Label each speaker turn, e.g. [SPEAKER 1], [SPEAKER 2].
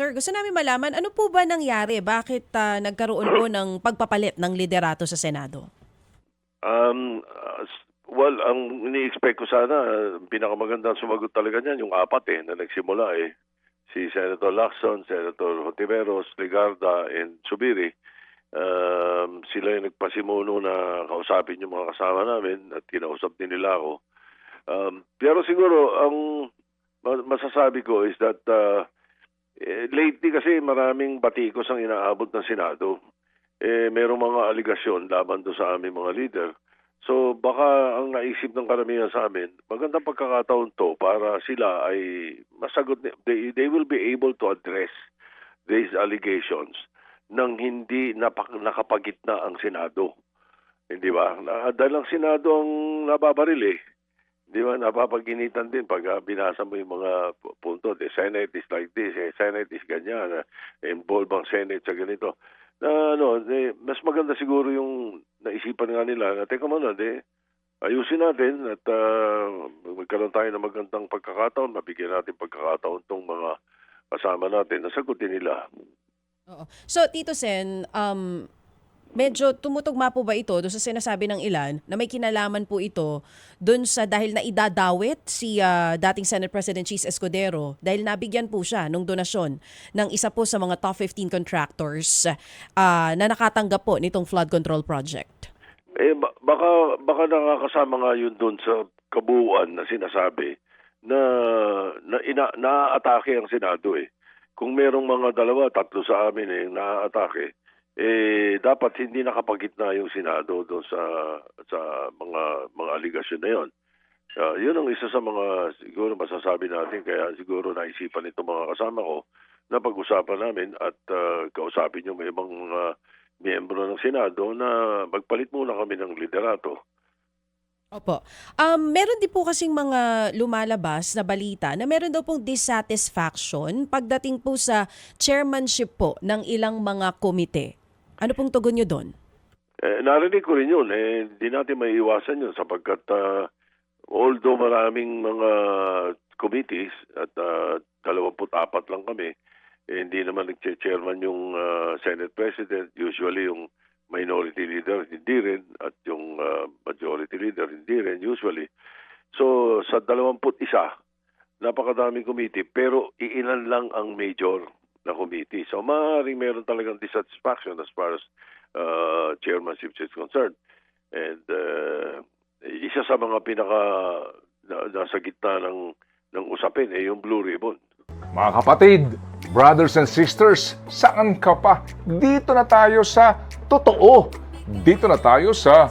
[SPEAKER 1] Sir, gusto namin malaman, ano po ba nangyari? Bakit ah, nagkaroon po ng pagpapalit ng liderato sa Senado?
[SPEAKER 2] Um, uh, well, ang ini-expect ko sana, uh, pinakamagandang sumagot talaga niyan, yung apat eh, na nagsimula eh. Si Senator Lacson, Senator Hontiveros, Legarda, and Subiri. Um, sila yung nagpasimuno na kausapin yung mga kasama namin at kinausap din nila ako. Um, pero siguro, ang ma- masasabi ko is that uh, eh, lately kasi maraming batikos ang inaabot ng Senado eh merong mga aligasyon laban do sa aming mga leader. So baka ang naisip ng karamihan sa amin, magandang pagkakataon to para sila ay masagot, they, they will be able to address these allegations nang hindi napak, nakapagitna ang Senado. Hindi ba? Na, dahil ang Senado ang nababaril eh. Di ba? Napapaginitan din pag ah, binasa mo yung mga pu- punto. The Senate is like this, eh, Senate is ganyan, ah, involved ang Senate sa ganito na ano, eh, mas maganda siguro yung naisipan nga nila na teka muna, de, ayusin natin at ah, magkaroon tayo ng magandang pagkakataon, mabigyan natin pagkakataon tong mga kasama natin na sagutin nila.
[SPEAKER 1] Oo. So, Tito Sen, um, medyo tumutugma po ba ito doon sa sinasabi ng ilan na may kinalaman po ito doon sa dahil na idadawit si ah, dating Senate President Cheese Escudero dahil nabigyan po siya ng donasyon ng isa po sa mga top 15 contractors ah, na nakatanggap po nitong flood control project.
[SPEAKER 2] Eh, ba- baka, baka nakakasama nga yun doon sa kabuuan na sinasabi na, na ina, naaatake ang Senado eh. Kung merong mga dalawa, tatlo sa amin eh, naaatake, eh, dapat hindi nakapagitna yung Senado doon sa, sa mga, mga aligasyon na yun. Ah, yun ang isa sa mga siguro masasabi natin kaya siguro naisipan itong mga kasama ko na pag-usapan namin at ah, kausapin yung ibang mga miyembro ng Senado na magpalit muna kami ng liderato.
[SPEAKER 1] Opo. Um, meron din po kasing mga lumalabas na balita na meron daw pong dissatisfaction pagdating po sa chairmanship po ng ilang mga komite. Ano pong tugon nyo doon?
[SPEAKER 2] Eh, narinig ko rin yun. Eh, hindi natin may iwasan yun sapagkat ah, although maraming mga committees at uh, 24 lang kami, eh, hindi naman nag-chairman yung ah, Senate President. Usually yung minority leader, hindi rin. At yung ah, majority leader, hindi rin usually. So sa 21, napakadaming committee pero iilan lang ang major na committee. So maaaring meron talagang dissatisfaction as far as uh, chairmanship is concerned. And uh, isa sa mga pinaka na, nasa gitna ng ng usapin ay yung Blue Ribbon.
[SPEAKER 3] Mga kapatid, brothers and sisters, saan ka pa? Dito na tayo sa totoo. Dito na tayo sa